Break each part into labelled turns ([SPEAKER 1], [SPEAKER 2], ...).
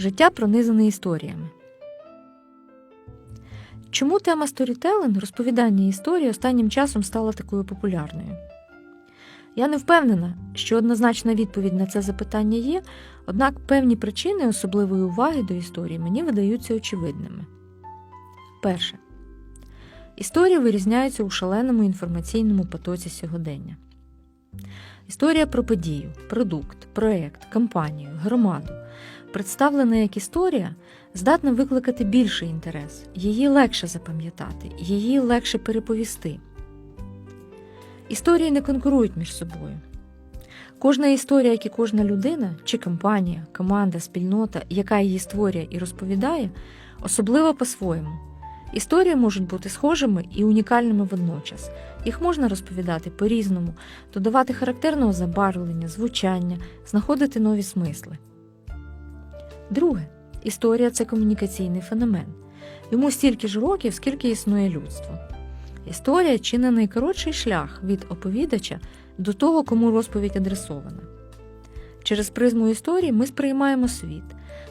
[SPEAKER 1] Життя пронизане історіями. Чому тема сторітелинг, розповідання історії останнім часом стала такою популярною? Я не впевнена, що однозначна відповідь на це запитання є, однак певні причини особливої уваги до історії мені видаються очевидними. Перше. Історії вирізняються у шаленому інформаційному потоці сьогодення. Історія про подію, продукт, проект, кампанію, громаду, представлена як історія, здатна викликати більший інтерес, її легше запам'ятати, її легше переповісти. Історії не конкурують між собою. Кожна історія, як і кожна людина, чи компанія, команда, спільнота, яка її створює і розповідає, особлива по-своєму. Історії можуть бути схожими і унікальними водночас. Їх можна розповідати по-різному, додавати характерного забарвлення, звучання, знаходити нові смисли. Друге, історія це комунікаційний феномен. Йому стільки ж років, скільки існує людство. Історія чи найкоротший шлях від оповідача до того, кому розповідь адресована. Через призму історії ми сприймаємо світ,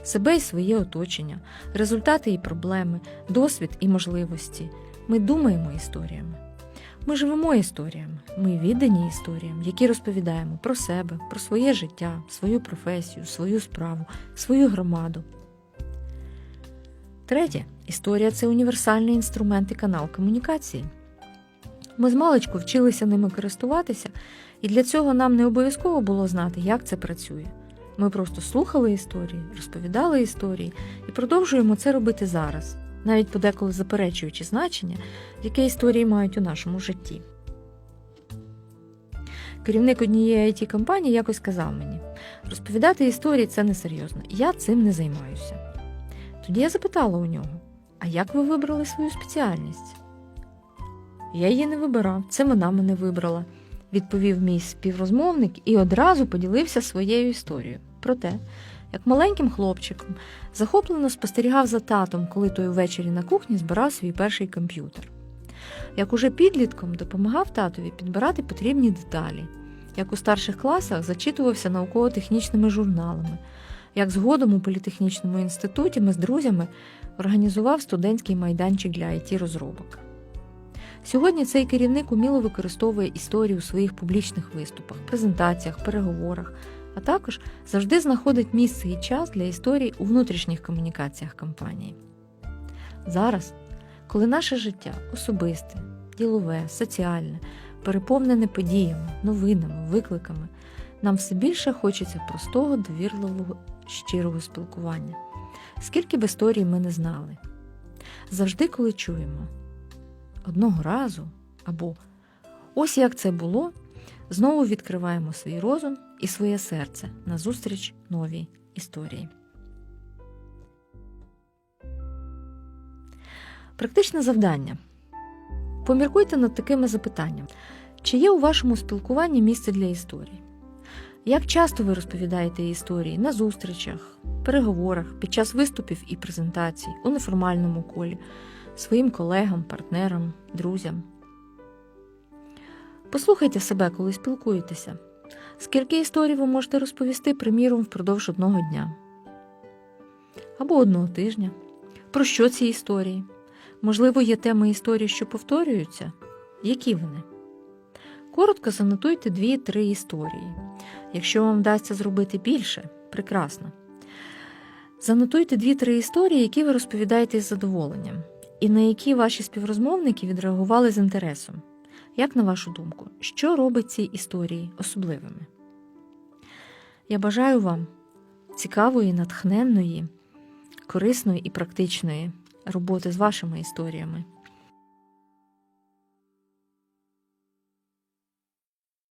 [SPEAKER 1] себе і своє оточення, результати і проблеми, досвід і можливості. Ми думаємо історіями. Ми живемо історіями, ми віддані історіям, які розповідаємо про себе, про своє життя, свою професію, свою справу, свою громаду. Третє, історія це універсальний інструмент і канал комунікації. Ми з маличку вчилися ними користуватися, і для цього нам не обов'язково було знати, як це працює. Ми просто слухали історії, розповідали історії і продовжуємо це робити зараз, навіть подеколи заперечуючи значення, яке історії мають у нашому житті. Керівник однієї it компанії якось сказав мені: розповідати історії це несерйозно, я цим не займаюся. Тоді я запитала у нього: а як ви вибрали свою спеціальність? Я її не вибирав, це вона мене вибрала, відповів мій співрозмовник і одразу поділився своєю історією про те, як маленьким хлопчиком захоплено спостерігав за татом, коли той ввечері на кухні збирав свій перший комп'ютер. Як уже підлітком допомагав татові підбирати потрібні деталі, як у старших класах зачитувався науково-технічними журналами, як згодом у політехнічному інституті ми з друзями організував студентський майданчик для it розробок. Сьогодні цей керівник уміло використовує історію у своїх публічних виступах, презентаціях, переговорах, а також завжди знаходить місце і час для історій у внутрішніх комунікаціях компанії. Зараз, коли наше життя особисте, ділове, соціальне, переповнене подіями, новинами, викликами, нам все більше хочеться простого, довірливого, щирого спілкування. Скільки б історій ми не знали. Завжди, коли чуємо одного разу або ось як це було, знову відкриваємо свій розум і своє серце назустріч новій історії. Практичне завдання. Поміркуйте над такими запитаннями. Чи є у вашому спілкуванні місце для історії? Як часто ви розповідаєте історії на зустрічах, переговорах, під час виступів і презентацій, у неформальному колі, своїм колегам, партнерам, друзям? Послухайте себе, коли спілкуєтеся. Скільки історій ви можете розповісти, приміром, впродовж одного дня або одного тижня? Про що ці історії? Можливо, є теми історії, що повторюються? Які вони? Коротко занотуйте дві-три історії. Якщо вам вдасться зробити більше, прекрасно. Занотуйте дві-три історії, які ви розповідаєте із задоволенням, і на які ваші співрозмовники відреагували з інтересом. Як на вашу думку, що робить ці історії особливими? Я бажаю вам цікавої, натхненної, корисної і практичної роботи з вашими історіями.